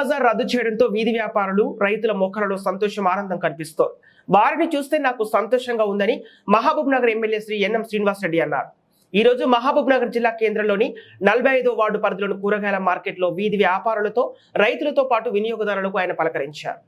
బజార్ రద్దు చేయడంతో వీధి వ్యాపారులు రైతుల మొక్కలలో సంతోషం ఆనందం కనిపిస్తోంది. వారిని చూస్తే నాకు సంతోషంగా ఉందని Mahabubnagar MLA Shri N M Srinivasa Reddy అన్నారు. ఈ రోజు మహబూబ్ నగర్ జిల్లా కేంద్రంలోని నలభై ఐదో వార్డు పరిధిలోని కూరగాయల మార్కెట్లో వీధి వ్యాపారులతో రైతులతో పాటు వినియోగదారులకు ఆయన పలకరించారు.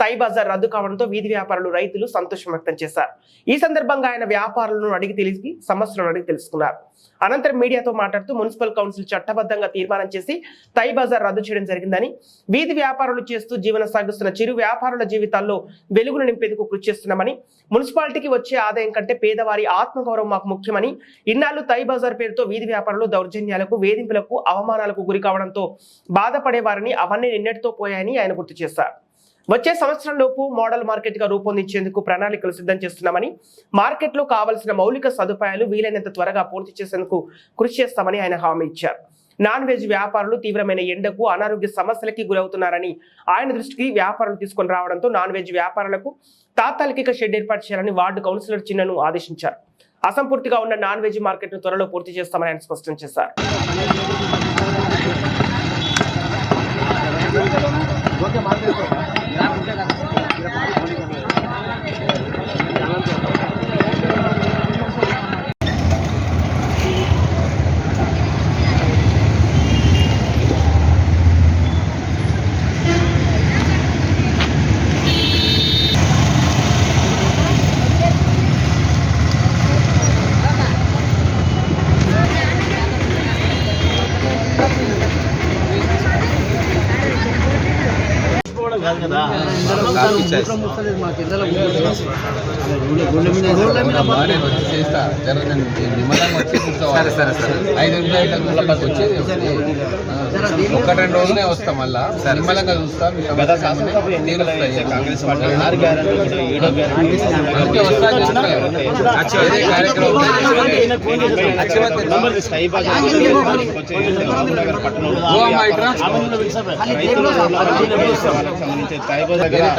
తై బజార్ రద్దు కావడంతో వీధి వ్యాపారులు రైతులు సంతోషం వ్యక్తం చేశారు. ఈ సందర్భంగా ఆయన వ్యాపారులను అడిగి తెలిసి సమస్యలను అడిగి తెలుసుకున్నారు. అనంతరం మీడియాతో మాట్లాడుతూ మున్సిపల్ కౌన్సిల్ చట్టబద్ధంగా తీర్మానం చేసి తై బజార్ రద్దు చేయడం జరిగిందని వీధి వ్యాపారులు చేస్తూ జీవనం సాగిస్తున్న చిరు వ్యాపారుల జీవితాల్లో వెలుగులు నింపేందుకు కృషి చేస్తున్నామని మున్సిపాలిటీకి వచ్చే ఆదాయం కంటే పేదవారి ఆత్మగౌరవం మాకు ముఖ్యమని ఇన్నాళ్ళు తై బజార్ పేరుతో వీధి వ్యాపారులు దౌర్జన్యాలకు వేధింపులకు అవమానాలకు గురి కావడంతో బాధపడే వారిని అవన్నీ నిన్నటితో పోయాయని ఆయన గుర్తు చేశారు. వచ్చే సంవత్సరం లోపు మోడల్ మార్కెట్గా రూపొందించేందుకు ప్రణాళికలు సిద్ధం చేస్తున్నామని మార్కెట్లో కావలసిన మౌలిక సదుపాయాలు వీలైనంత త్వరగా పూర్తి చేసేందుకు కృషి చేస్తామని ఆయన హామీ ఇచ్చారు. నాన్ వెజ్ వ్యాపారులు తీవ్రమైన ఎండకు అనారోగ్య సమస్యలకి గురవుతున్నారని ఆయన దృష్టికి వ్యాపారులు తీసుకొని రావడంతో నాన్ వెజ్ వ్యాపారులకు తాత్కాలిక షెడ్ ఏర్పాటు చేయాలని వార్డు కౌన్సిలర్ చిన్నను ఆదేశించారు. అసంపూర్తిగా ఉన్న నాన్ వెజ్ మార్కెట్ను త్వరలో పూర్తి చేస్తామని ఆయన స్పష్టం చేశారు. బాగానే వచ్చి చేస్తా. జర నేను నిమ్మలంగా వచ్చి కూర్చోవాలి. సరే సరే ఐదు నిమిషాలు వచ్చేది. ఒక రెండు రోజులే వస్తాం మళ్ళా. నిమ్మలంగా చూస్తా చెప్తున్నా కదా. ఏదే కార్యక్రమం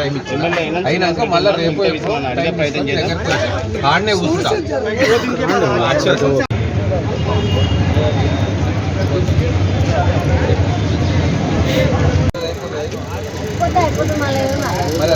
టైం ఇచ్చిన. అయినాక మళ్ళీ రేపు. ఆడనే కూర్చుంటా మళ్ళీ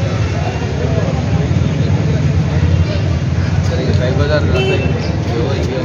సరే రైతు బజార్ రద్దు అయింది. ఏవో ఇవో.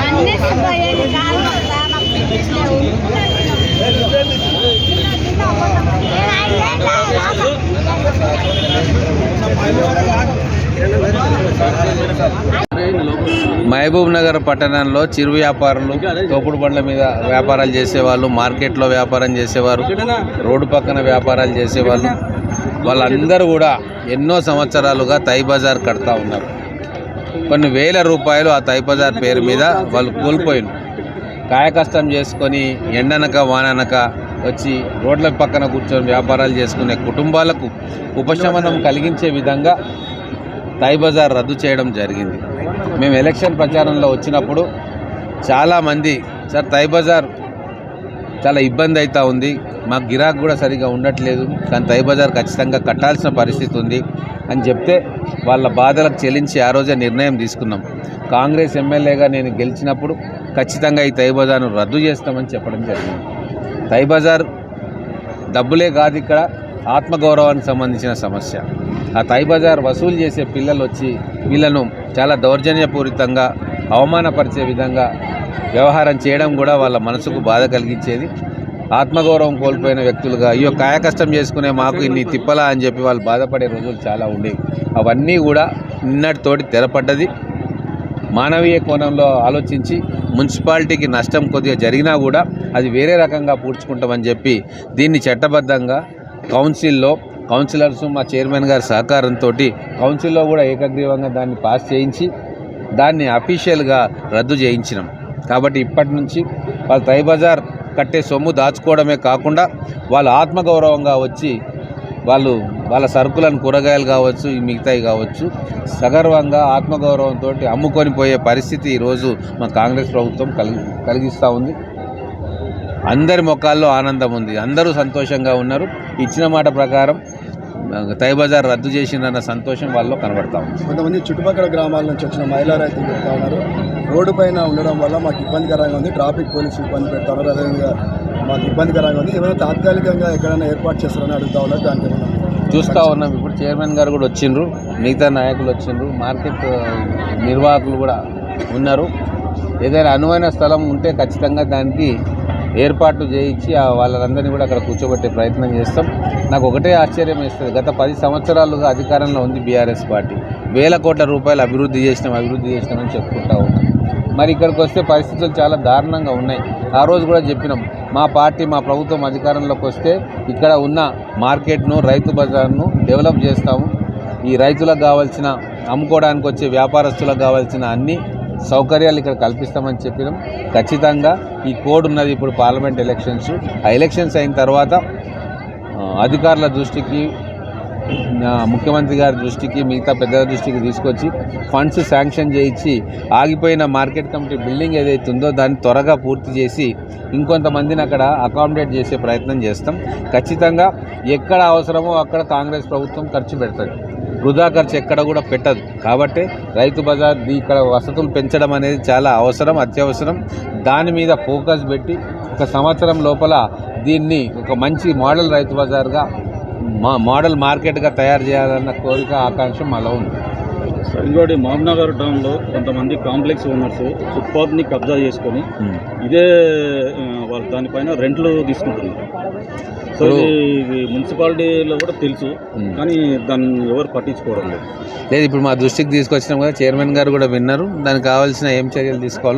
అన్ని పోయేది కాలు వస్తా, మాకు ఫిట్నెస్ లేవు. నేను ఐదేళ్ళ మహబూబ్ నగర్ పట్టణంలో చిరు వ్యాపారులు తోపుడు బండ్ల మీద వ్యాపారాలు చేసేవాళ్ళు మార్కెట్లో వ్యాపారం చేసేవారు రోడ్డు పక్కన వ్యాపారాలు చేసేవాళ్ళు. వాళ్ళందరూ కూడా ఎన్నో సంవత్సరాలుగా తై బజార్ కడతా ఉన్నారు. కొన్ని వేల రూపాయలు ఆ తై బజార్ పేరు మీద వాళ్ళు కోల్పోయిన కాయకష్టం చేసుకొని ఎండనక వాననక వచ్చి రోడ్ల పక్కన కూర్చొని వ్యాపారాలు చేసుకునే కుటుంబాలకు ఉపశమనం కలిగించే విధంగా తై బజార్ రద్దు చేయడం జరిగింది. మేము ఎలక్షన్ ప్రచారంలో వచ్చినప్పుడు చాలామంది సార్ తై బజార్ చాలా ఇబ్బంది అవుతూ ఉంది మాకు గిరాక్ కూడా సరిగా ఉండట్లేదు కానీ తై బజార్ ఖచ్చితంగా కట్టాల్సిన పరిస్థితి ఉంది అని చెప్తే వాళ్ళ బాధలకు చెల్లించి ఆ రోజే నిర్ణయం తీసుకున్నాం. కాంగ్రెస్ ఎమ్మెల్యేగా నేను గెలిచినప్పుడు ఖచ్చితంగా ఈ తైబజార్ను రద్దు చేస్తామని చెప్పడం జరిగింది. తై బజార్ డబ్బులే కాదు ఇక్కడ ఆత్మగౌరవానికి సంబంధించిన సమస్య. ఆ తై బజార్ వసూలు చేసే పిల్లలు వచ్చి వీళ్ళను చాలా దౌర్జన్యపూరితంగా అవమానపరిచే విధంగా వ్యవహారం చేయడం కూడా వాళ్ళ మనసుకు బాధ కలిగించేది. ఆత్మగౌరవం కోల్పోయిన వ్యక్తులుగా అయ్యో కాయకష్టం చేసుకునే మాకు ఇన్ని తిప్పలా అని చెప్పి వాళ్ళు బాధపడే రోజులు చాలా ఉండేవి. అవన్నీ కూడా నిన్నటితోటి తెరపడ్డది. మానవీయ కోణంలో ఆలోచించి మున్సిపాలిటీకి నష్టం కొద్దిగా జరిగినా కూడా అది వేరే రకంగా పూడ్చుకుంటామని చెప్పి దీన్ని చట్టబద్ధంగా కౌన్సిల్లో కౌన్సిలర్స్ మా చైర్మన్ గారి సహకారంతో కౌన్సిల్లో కూడా ఏకగ్రీవంగా దాన్ని పాస్ చేయించి దాన్ని అఫీషియల్గా రద్దు చేయించినాం. కాబట్టి ఇప్పటి నుంచి వాళ్ళు తై బజార్ కట్టే సొమ్ము దాచుకోవడమే కాకుండా వాళ్ళు ఆత్మగౌరవంగా వచ్చి వాళ్ళు వాళ్ళ సరుకులను కూరగాయలు కావచ్చు మిగతాయి కావచ్చు సగర్వంగా ఆత్మగౌరవంతో అమ్ముకొని పోయే పరిస్థితి ఈరోజు మా కాంగ్రెస్ ప్రభుత్వం కలిగి కలిగిస్తూ ఉంది. అందరి ముఖాల్లో ఆనందం ఉంది. అందరూ సంతోషంగా ఉన్నారు. ఇచ్చిన మాట ప్రకారం ఆ, తై బజార్ రద్దు చేసిందన్న సంతోషం వాళ్ళలో కనబడతా ఉంది. కొంతమంది చుట్టుపక్కల గ్రామాల నుంచి వచ్చిన మహిళా రైతులు చెప్తా ఉన్నారు. రోడ్డు పైన ఉండడం వల్ల మాకు ఇబ్బందికరంగా ఉంది. ట్రాఫిక్ పోలీసులు ఇబ్బంది పెడతా ఉన్నారు అదేవిధంగా మాకు ఇబ్బందికరంగా ఉంది. ఏమైనా తాత్కాలికంగా ఎక్కడైనా ఏర్పాటు చేస్తారని అడుగుతా ఉన్నారు. దానికి చూస్తూ ఉన్నాం. ఇప్పుడు చైర్మన్ గారు కూడా వచ్చిండ్రు. మిగతా నాయకులు వచ్చిండ్రు. మార్కెట్ నిర్వాహకులు కూడా ఉన్నారు. ఏదైనా అనువైన స్థలం ఉంటే ఖచ్చితంగా దానికి ఏర్పాట్లు చేయించి ఆ వాళ్ళందరినీ కూడా అక్కడ కూర్చోబెట్టే ప్రయత్నం చేస్తాం. నాకు ఒకటే ఆశ్చర్యం వేస్తుంది. గత పది సంవత్సరాలుగా అధికారంలో ఉంది బీఆర్ఎస్ పార్టీ. వేల కోట్ల రూపాయలు అభివృద్ధి చేసినాం అభివృద్ధి చేసినామని చెప్పుకుంటా ఉన్నాం. మరి ఇక్కడికి వస్తే పరిస్థితులు చాలా దారుణంగా ఉన్నాయి. ఆ రోజు కూడా చెప్పినాం. మా పార్టీ మా ప్రభుత్వం అధికారంలోకి వస్తే ఇక్కడ ఉన్న మార్కెట్ను రైతు బజార్ను డెవలప్ చేస్తాము. ఈ రైతులకు కావాల్సిన అమ్ముకోవడానికి వచ్చే వ్యాపారస్తులకు కావాల్సిన అన్ని సౌకర్యాలు ఇక్కడ కల్పిస్తామని చెప్పినాం. ఖచ్చితంగా ఈ కోడ్ ఉన్నది ఇప్పుడు పార్లమెంట్ ఎలక్షన్స్. ఆ ఎలక్షన్స్ అయిన తర్వాత అధికారుల దృష్టికి ముఖ్యమంత్రి గారి దృష్టికి మిగతా పెద్దల దృష్టికి తీసుకొచ్చి ఫండ్స్ శాంక్షన్ చేయించి ఆగిపోయిన మార్కెట్ కమిటీ బిల్డింగ్ ఏదైతే ఉందో దాన్ని త్వరగా పూర్తి చేసి ఇంకొంతమందిని అక్కడ అకామిడేట్ చేసే ప్రయత్నం చేస్తాం. ఖచ్చితంగా ఎక్కడ అవసరమో అక్కడ కాంగ్రెస్ ప్రభుత్వం ఖర్చు పెడుతుంది. వృధా ఖర్చు ఎక్కడ కూడా పెట్టదు. కాబట్టి రైతు బజార్ ఇక్కడ వసతులు పెంచడం అనేది చాలా అవసరం అత్యవసరం. దాని మీద ఫోకస్ పెట్టి ఒక సంవత్సరం లోపల దీన్ని ఒక మంచి మోడల్ రైతు బజార్గా మా మోడల్ మార్కెట్గా తయారు చేయాలన్న కోరిక ఆకాంక్ష మాలో ఉంది. ఇంకోటి మహబూబ్నగర్ టౌన్లో కొంతమంది కాంప్లెక్స్ ఓనర్స్ ఫుట్పాత్ని కబ్జా చేసుకొని ఇదే వాళ్ళు దానిపైన రెంట్లు తీసుకుంటున్నారు. సో ఇది మున్సిపాలిటీలో కూడా తెలుసు. కానీ దాన్ని ఎవరు పట్టించుకోవడం లేదు లేదు ఇప్పుడు మా దృష్టికి తీసుకొచ్చినాం కదా చైర్మన్ గారు కూడా విన్నారు దానికి కావాల్సిన ఏం చర్యలు తీసుకోవాలో